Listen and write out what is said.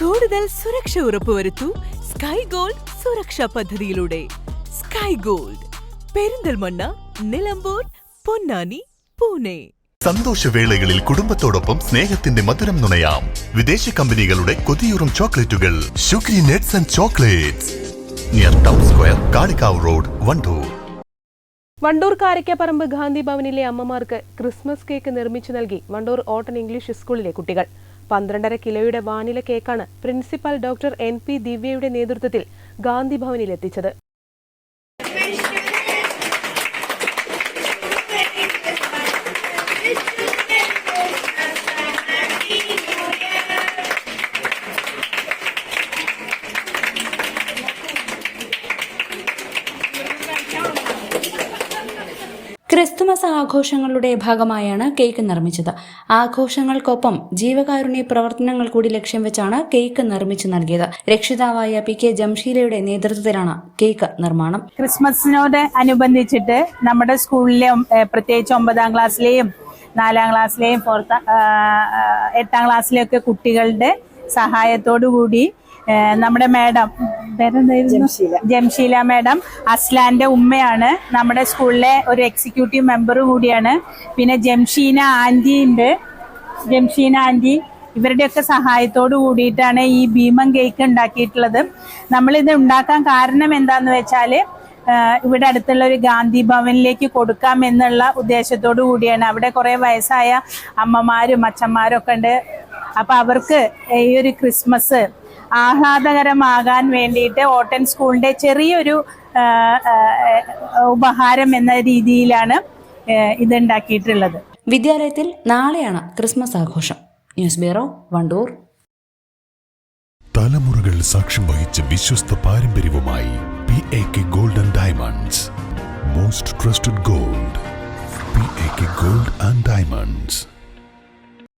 കൂടുതൽ സുരക്ഷ ഉറപ്പുവരുത്തൂ sky gold സുരക്ഷാ പദ്ധതിയിലൂടെ. Sky gold Perinthalmanna Nilambur Ponnani Pune. സന്തോഷവേളകളിൽ കുടുംബത്തോടൊപ്പം സ്നേഹത്തിന്റെ മധുരം നുണയാം. വിദേശ കമ്പനികളുടെ കൊതിയൂറും ചോക്ലേറ്റുകൾ. Sugary nuts and chocolates near town square Kalikavu road Wandoor. Wandoor Karakkaparamba Gandhi ഭവനിലെ അമ്മമാർക്ക് ക്രിസ്മസ് കേക്ക് നിർമ്മിച്ചു നൽകി വണ്ടൂർ ഓട്ടൺ ഇംഗ്ലീഷ് സ്കൂളിലെ കുട്ടികൾ. പന്ത്രണ്ടര കിലോയുടെ വാനില കേക്കാണ് പ്രിൻസിപ്പൽ ഡോക്ടർ എൻ പി ദിവ്യയുടെ നേതൃത്വത്തിൽ ഗാന്ധി ഭവനിൽ എത്തിച്ചത് ക്രിസ്തുമസ് ആഘോഷങ്ങളുടെ ഭാഗമായാണ് കേക്ക് നിർമ്മിച്ചത്. ആഘോഷങ്ങൾക്കൊപ്പം ജീവകാരുണ്യ പ്രവർത്തനങ്ങൾ കൂടി ലക്ഷ്യം വെച്ചാണ് കേക്ക് നിർമ്മിച്ചു നൽകിയത്. രക്ഷിതാവായ പി കെ ജംഷീലയുടെ നേതൃത്വത്തിലാണ് കേക്ക് നിർമ്മാണം. ക്രിസ്മസിനോട് അനുബന്ധിച്ചിട്ട് നമ്മുടെ സ്കൂളിലെ പ്രത്യേകിച്ച് ഒമ്പതാം ക്ലാസ്സിലെയും നാലാം ക്ലാസ്സിലെയും ഫോർത്ത് എട്ടാം ക്ലാസ്സിലെയൊക്കെ കുട്ടികളുടെ സഹായത്തോടു കൂടി നമ്മുടെ മാഡം ജംഷീല. മാഡം അസ്ലാന്റെ ഉമ്മയാണ്. നമ്മുടെ സ്കൂളിലെ ഒരു എക്സിക്യൂട്ടീവ് മെമ്പർ കൂടിയാണ്. പിന്നെ ജംഷീന ആന്റി ഉണ്ട്. ജംഷീന ആന്റി ഇവരുടെയൊക്കെ സഹായത്തോട് കൂടിയിട്ടാണ് ഈ ഭീമൻ കേക്ക് ഉണ്ടാക്കിയിട്ടുള്ളത്. നമ്മളിത് ഉണ്ടാക്കാൻ കാരണം എന്താന്ന് വെച്ചാൽ ഇവിടെ അടുത്തുള്ള ഒരു ഗാന്ധി ഭവനിലേക്ക് കൊടുക്കാം എന്നുള്ള ഉദ്ദേശത്തോടു കൂടിയാണ്. അവിടെ കുറെ വയസ്സായ അമ്മമാരും അച്ഛന്മാരും ഒക്കെ ഉണ്ട്. അപ്പൊ അവർക്ക് ഈ ഒരു ക്രിസ്മസ് ആഹ്ലാദകരമാകാൻ വേണ്ടിയിട്ട് ഓട്ടൻ സ്കൂളിന്റെ ചെറിയൊരു ഉപഹാരം എന്ന രീതിയിലാണ് ഇതുണ്ടാക്കിയിട്ടുള്ളത്. ഇത് ഉണ്ടാക്കിയിട്ടുള്ളത് വിദ്യാലയത്തിൽ നാളെയാണ് ക്രിസ്മസ് ആഘോഷം. News bureau Wandoor. തലമുറകൾ സാക്ഷ്യം വഹിച്ച വിശ്വസ്ത പാരമ്പര്യവുമായി P A K golden diamonds most trusted gold P A K gold and diamonds